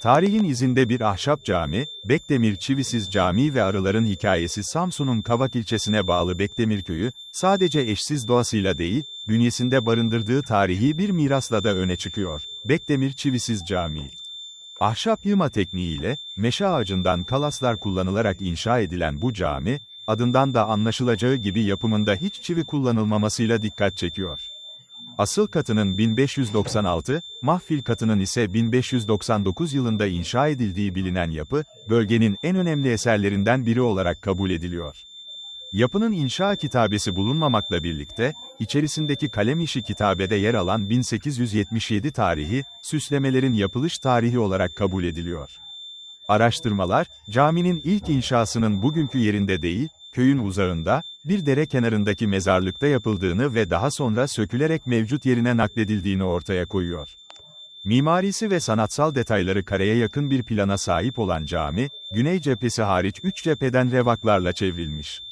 Tarihin izinde bir ahşap cami, Bekdemir Çivisiz Camii ve arıların hikayesi Samsun'un Kavak ilçesine bağlı Bekdemir köyü, sadece eşsiz doğasıyla değil, bünyesinde barındırdığı tarihi bir mirasla da öne çıkıyor. Bekdemir Çivisiz Camii Ahşap yığma tekniğiyle, meşe ağacından kalaslar kullanılarak inşa edilen bu cami, adından da anlaşılacağı gibi yapımında hiç çivi kullanılmamasıyla dikkat çekiyor. Asıl katının 1596, mahfil katının ise 1599 yılında inşa edildiği bilinen yapı, bölgenin en önemli eserlerinden biri olarak kabul ediliyor. Yapının inşa kitabesi bulunmamakla birlikte, içerisindeki kalem işi kitabede yer alan 1877 tarihi, süslemelerin yapılış tarihi olarak kabul ediliyor. Araştırmalar, caminin ilk inşasının bugünkü yerinde değil, köyün uzağında, bir dere kenarındaki mezarlıkta yapıldığını ve daha sonra sökülerek mevcut yerine nakledildiğini ortaya koyuyor. Mimarisi ve sanatsal detayları kareye yakın bir plana sahip olan cami, güney cephesi hariç üç cepheden revaklarla çevrilmiş.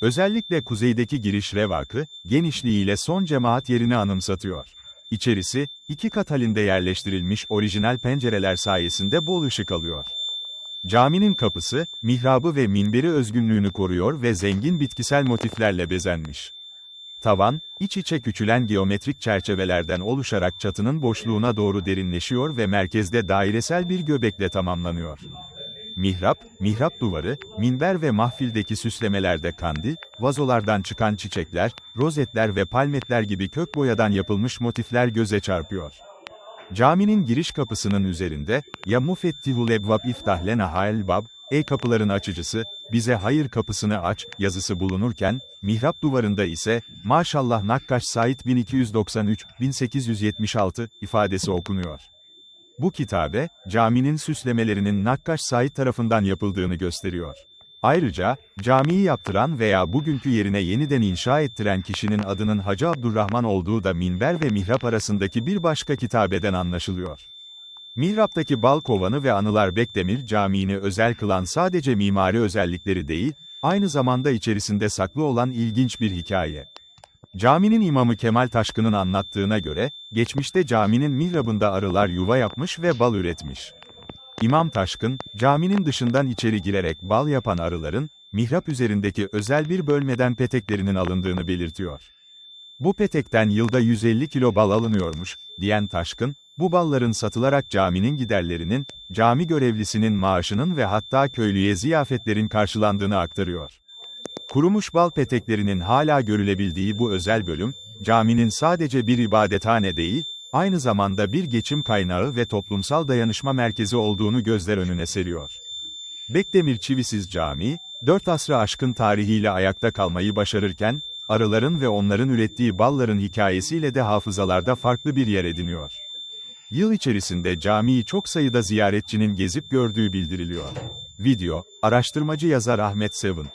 Özellikle kuzeydeki giriş revakı, genişliğiyle son cemaat yerini anımsatıyor. İçerisi, iki kat halinde yerleştirilmiş orijinal pencereler sayesinde bol ışık alıyor. Caminin kapısı, mihrabı ve minberi özgünlüğünü koruyor ve zengin bitkisel motiflerle bezenmiş. Tavan, iç içe küçülen geometrik çerçevelerden oluşarak çatının boşluğuna doğru derinleşiyor ve merkezde dairesel bir göbekle tamamlanıyor. Mihrap, mihrap duvarı, minber ve mahfildeki süslemelerde kandil, vazolardan çıkan çiçekler, rozetler ve palmetler gibi kök boyadan yapılmış motifler göze çarpıyor. Caminin giriş kapısının üzerinde, Ya mufettihul ebvab iftah lena hael bab, Ey kapıların açıcısı, bize hayır kapısını aç, yazısı bulunurken, mihrap duvarında ise, Maşallah Nakkaş Said 1293-1876 ifadesi okunuyor. Bu kitabe, caminin süslemelerinin Nakkaş Said tarafından yapıldığını gösteriyor. Ayrıca, camiyi yaptıran veya bugünkü yerine yeniden inşa ettiren kişinin adının Hacı Abdurrahman olduğu da minber ve mihrap arasındaki bir başka kitabeden anlaşılıyor. Mihrap'taki bal kovanı ve anılar Bekdemir Camii'ni özel kılan sadece mimari özellikleri değil, aynı zamanda içerisinde saklı olan ilginç bir hikaye. Caminin imamı Kemal Taşkın'ın anlattığına göre, geçmişte caminin mihrabında arılar yuva yapmış ve bal üretmiş. İmam Taşkın, caminin dışından içeri girerek bal yapan arıların, mihrap üzerindeki özel bir bölmeden peteklerinin alındığını belirtiyor. Bu petekten yılda 150 kilo bal alınıyormuş, diyen Taşkın, bu balların satılarak caminin giderlerinin, cami görevlisinin maaşının ve hatta köylüye ziyafetlerin karşılandığını aktarıyor. Kurumuş bal peteklerinin hala görülebildiği bu özel bölüm, caminin sadece bir ibadethane değil, aynı zamanda bir geçim kaynağı ve toplumsal dayanışma merkezi olduğunu gözler önüne seriyor. Bekdemir Çivisiz Camii, 4 asrı aşkın tarihiyle ayakta kalmayı başarırken, arıların ve onların ürettiği balların hikayesiyle de hafızalarda farklı bir yer ediniyor. Yıl içerisinde camiyi çok sayıda ziyaretçinin gezip gördüğü bildiriliyor. Video, araştırmacı yazar Ahmet Sevin.